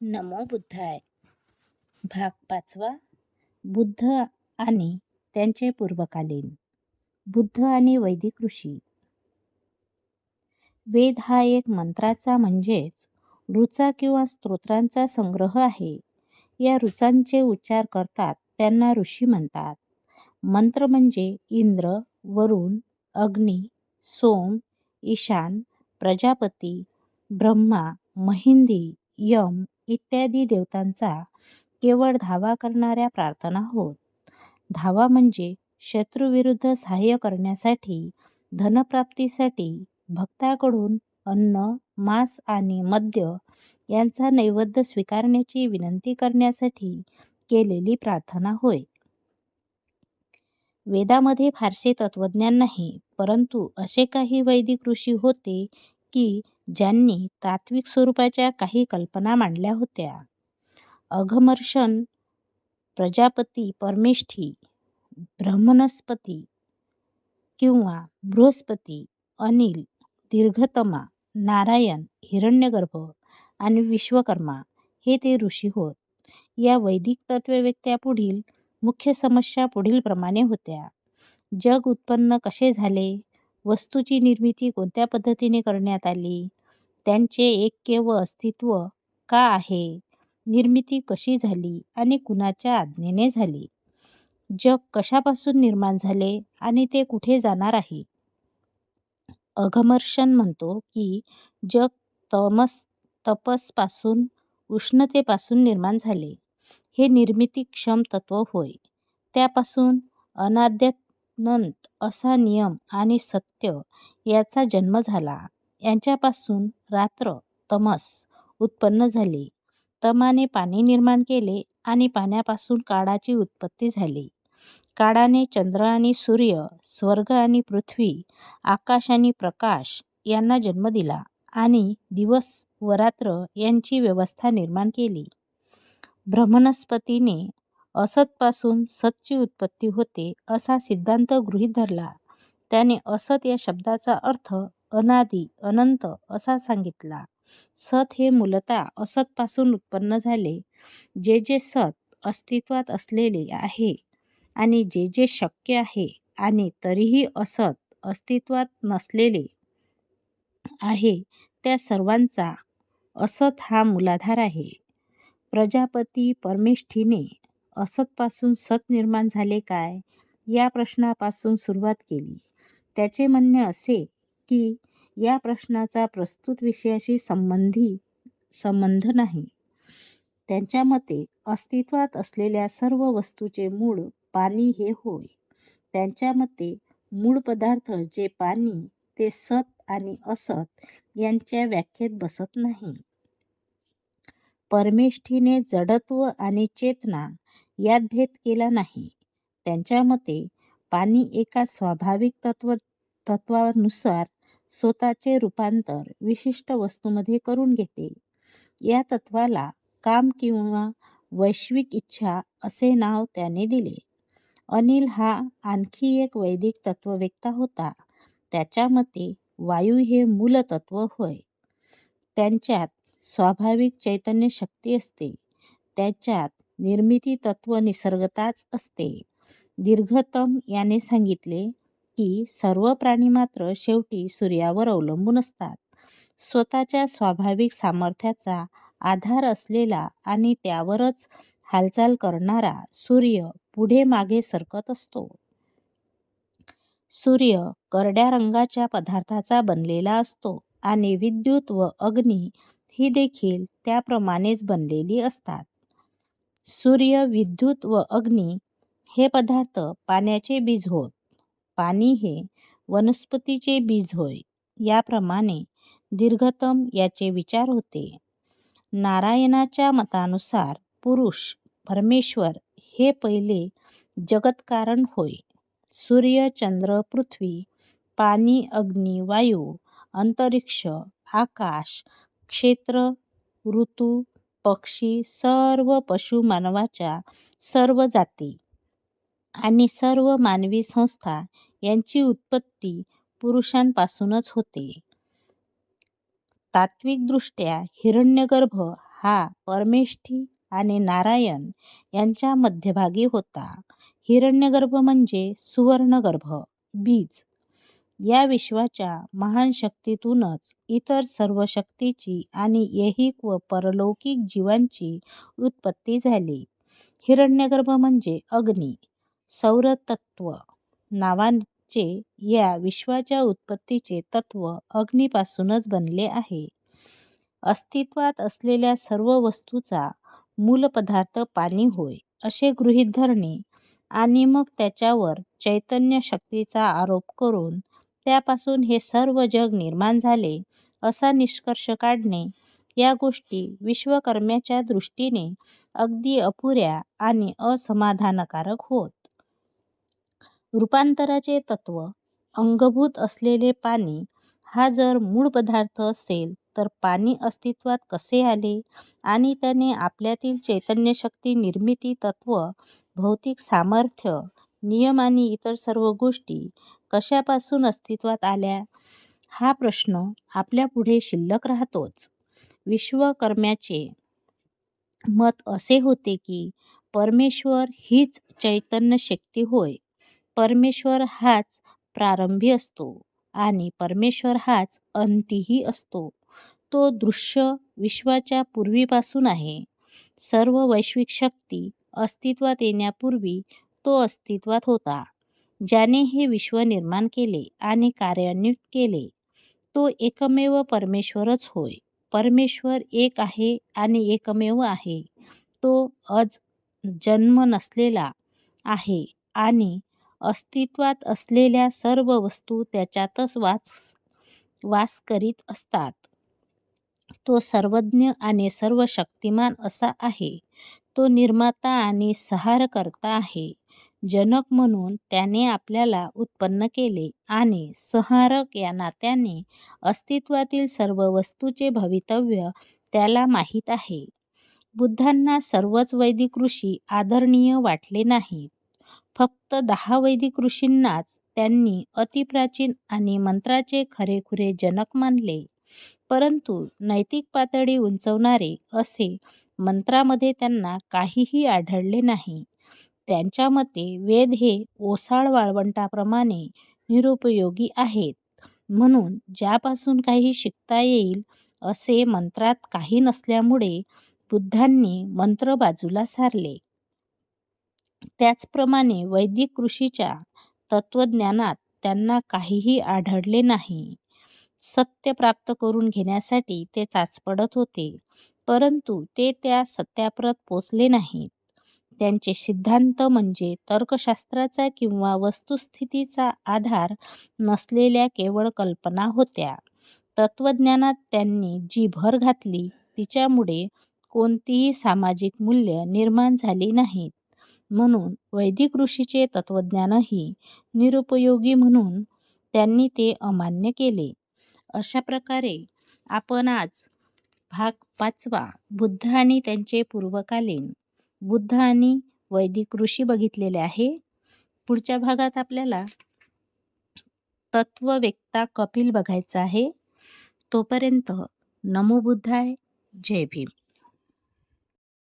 नमो बुद्धाय भाग पाचवा. बुद्ध आणि त्यांचे पूर्वकालीन. बुद्ध आणि वैदिक ऋषी. वेद हा एक मंत्राचा म्हणजेच ऋचा किंवा स्तोत्रांचा संग्रह आहे. या ऋचांचे उच्चार करतात त्यांना ऋषी म्हणतात. मंत्र म्हणजे इंद्र वरुण अग्नी सोम ईशान प्रजापती ब्रह्मा महिंदी यम इत्यादी देवतांचा केवळ धावा करणाऱ्या प्रार्थना होत. धावा म्हणजे शत्रूविरुद्ध सहाय्य करण्यासाठी धनप्राप्तीसाठी भक्ताकडून अन्न मांस आणि मद्य यांचा नैवेद्य स्वीकारण्याची विनंती करण्यासाठी केलेली प्रार्थना होय. वेदामध्ये फारसे तत्वज्ञान नाही परंतु असे काही वैदिक ऋषी होते की ज्यांनी तात्विक स्वरूपाच्या काही कल्पना मांडल्या होत्या. अघमर्षण प्रजापती परमेष्ठी ब्रह्मणस्पती किंवा बृहस्पती अनिल दीर्घतमा नारायण हिरण्यगर्भ आणि विश्वकर्मा हे ते ऋषी होत. या वैदिक तत्ववेत्या पुढील मुख्य समस्या पुढीलप्रमाणे होत्या. जग उत्पन्न कसे झाले? वस्तूची निर्मिती कोणत्या पद्धतीने करण्यात आली? त्यांचे ऐक्य व अस्तित्व का आहे? निर्मिती कशी झाली आणि कुणाच्या आज्ञेने झाली? जग कशापासून निर्माण झाले आणि ते कुठे जाणार आहे? अघमर्षण म्हणतो की जग तमस तपसपासून उष्णतेपासून निर्माण झाले. हे निर्मितीक्षम तत्व होय. त्यापासून अनाद्यनंत असा नियम आणि सत्य याचा जन्म झाला. यांच्यापासून रात्र तमस उत्पन्न झाली. तमाने पाणी निर्माण केले आणि पाण्यापासून काळाची उत्पत्ती झाली. काळाने चंद्र आणि सूर्य स्वर्ग आणि पृथ्वी आकाश आणि प्रकाश यांना जन्म दिला आणि दिवस व रात्र यांची व्यवस्था निर्माण केली. ब्रह्मनस्पतीने असतपासून सतची उत्पत्ती होते असा सिद्धांत गृहीत धरला. त्याने असत या शब्दाचा अर्थ अनादि अनंत असा सांगितला. सत हे मूलतः असतपासून उत्पन्न झाले. जे जे सत अस्तित्वात असलेले आहे आणि जे जे शक्य आहे आणि तरीही असत अस्तित्वात नसलेले आहे त्या सर्वांचा असत हा मूलाधार आहे. प्रजापती परमेष्ठीने असतपासून सत निर्माण झाले काय? या प्रश्नापासून सुरुवात केली. त्याचे म्हणणे असे की या प्रश्नाचा प्रस्तुत विषयाशी संबंधी संबंध नाही. त्यांच्या मते अस्तित्वात असलेल्या सर्व वस्तूचे मूळ पाणी हे होय. त्यांच्या मते मूळ पदार्थ जे पाणी ते सत आणि असत यांच्या व्याख्येत बसत नाही. परमेष्ठीने जडत्व आणि चेतना यात भेद केला नाही. त्यांच्या मते पाणी एका स्वाभाविक तत्व तत्वानुसार स्वतःचे रूपांतर विशिष्ट वस्तूमध्ये करून घेते. या तत्वाला काम किंवा वैश्विक इच्छा असे नाव त्याने दिले. अनिल हा आणखी एक वैदिक तत्ववेत्ता होता. त्याच्या मते वायू हे मूलतत्व होय. त्यांच्यात स्वाभाविक चैतन्य शक्ती असते. त्याच्यात निर्मिती तत्व निसर्गताच असते. दीर्घतम याने सांगितले की सर्व प्राणी मात्र शेवटी सूर्यावर अवलंबून असतात. स्वतःच्या स्वाभाविक सामर्थ्याचा आधार असलेला आणि त्यावरच हालचाल करणारा सूर्य पुढे मागे सरकत असतो. सूर्य करड्या रंगाच्या पदार्थाचा बनलेला असतो आणि विद्युत व अग्नी ही देखील त्याप्रमाणेच बनलेली असतात. सूर्य विद्युत व अग्नी हे पदार्थ पाण्याचे बीज होत. पाणी हे वनस्पतीचे बीज होय याप्रमाणे दीर्घतम याचे विचार होते. नारायणाच्या मतानुसार पुरुष परमेश्वर हे पहिले जगतकारण होय. सूर्य चंद्र पृथ्वी पाणी अग्नी वायू अंतरिक्ष आकाश क्षेत्र ऋतू पक्षी सर्व पशु मानवाच्या सर्व जाती आणि सर्व मानवी संस्था यांची उत्पत्ती पुरुषांपासूनच होते तात्विकदृष्ट्या हिरण्यगर्भ हा परमेष्ठी आणि नारायण यांच्या मध्यभागी होता. हिरण्यगर्भ म्हणजे सुवर्णगर्भ, बीज. या विश्वाच्या महान शक्तीतूनच इतर सर्व शक्तीची आणि ऐहिक व पारलौकिक जीवांची उत्पत्ती झाली. हिरण्यगर्भ म्हणजे अग्नी. सौरतत्त्व नावाचे या विश्वाच्या उत्पत्तीचे तत्त्व अग्नीपासूनच बनले आहे. अस्तित्वात असलेल्या सर्व वस्तूचा मूलपदार्थ पाणी होय, असे गृहीत धरणे आणि मग त्याच्यावर चैतन्यशक्तीचा आरोप करून त्यापासून हे सर्व जग निर्माण झाले, असा निष्कर्ष काढणे, या गोष्टी विश्वकर्म्याच्या दृष्टीने अगदी अपुऱ्या आणि असमाधानकारक होत. रूपांतराचे तत्त्व अंगभूत असलेले पाणी हा जर मूळ पदार्थ असेल तर पाणी अस्तित्वात कसे आले आणि त्याने आपल्यातील चैतन्यशक्ती, निर्मिती तत्त्व, भौतिक सामर्थ्य, नियम आणि इतर सर्व गोष्टी कशापासून अस्तित्वात आल्या, हा प्रश्न आपल्यापुढे शिल्लक राहतोच. विश्वकर्म्याचे मत असे होते की परमेश्वर हीच चैतन्यशक्ती होय. परमेश्वर हाच प्रारंभी असतो आणि परमेश्वर हाच अंतीही असतो. तो दृश्य विश्वाच्या पूर्वीपासून आहे. सर्व वैश्विक शक्ती अस्तित्वात येण्यापूर्वी तो अस्तित्वात होता. ज्याने हे विश्व निर्माण केले आणि कार्यान्वित केले, तो एकमेव परमेश्वरच होय. परमेश्वर एक आहे आणि एकमेव आहे. तो अज-जन्म नसलेला आहे आणि अस्तित्वात असलेल्या सर्व वस्तू त्याच्यातच वास वास करीत असतात. तो सर्वज्ञ आणि सर्वशक्तिमान असा आहे. तो निर्माता आणि संहारकर्ता आहे. जनक म्हणून त्याने आपल्याला उत्पन्न केले आणि संहारक या नात्याने अस्तित्वातील सर्व वस्तूंचे भवितव्य त्याला माहीत आहे. बुद्धांना सर्वच वैदिक ऋषी आदरणीय वाटले नाहीत. फक्त दहा वैदिक ऋषींनाच त्यांनी अतिप्राचीन आणि मंत्राचे खरेखुरे जनक मानले. परंतु नैतिक पातळी उंचवणारे असे मंत्रामध्ये त्यांना काहीही आढळले नाही. त्यांच्या मते वेद हे ओसाळ वाळवंटाप्रमाणे निरुपयोगी आहेत. म्हणून ज्यापासून काही शिकता येईल असे मंत्रात काही नसल्यामुळे बुद्धांनी मंत्र बाजूला सारले. त्याचप्रमाणे वैदिक कृषीच्या तत्त्वज्ञानात त्यांना काहीही आढळले नाही. सत्य प्राप्त करून घेण्यासाठी ते चाचपडत होते, परंतु ते त्या सत्याप्रत पोचले नाहीत. त्यांचे सिद्धांत म्हणजे तर्कशास्त्राचा किंवा वस्तुस्थितीचा आधार नसलेल्या केवळ कल्पना होत्या. तत्त्वज्ञानात त्यांनी जी भर घातली तिच्यामुळे कोणतीही सामाजिक मूल्य निर्माण झाली नाहीत. म्हणून वैदिक ऋषीचे तत्त्वज्ञानही निरुपयोगी म्हणून त्यांनी ते अमान्य केले. अशा प्रकारे आपण आज भाग पाचवा बुद्ध आणि त्यांचे पूर्वकालीन, बुद्ध आणि वैदिक ऋषी बघितलेले आहे. पुढच्या भागात आपल्याला तत्त्ववेत्ता कपिल बघायचा आहे. तोपर्यंत नमो बुद्धाय, जय भीम.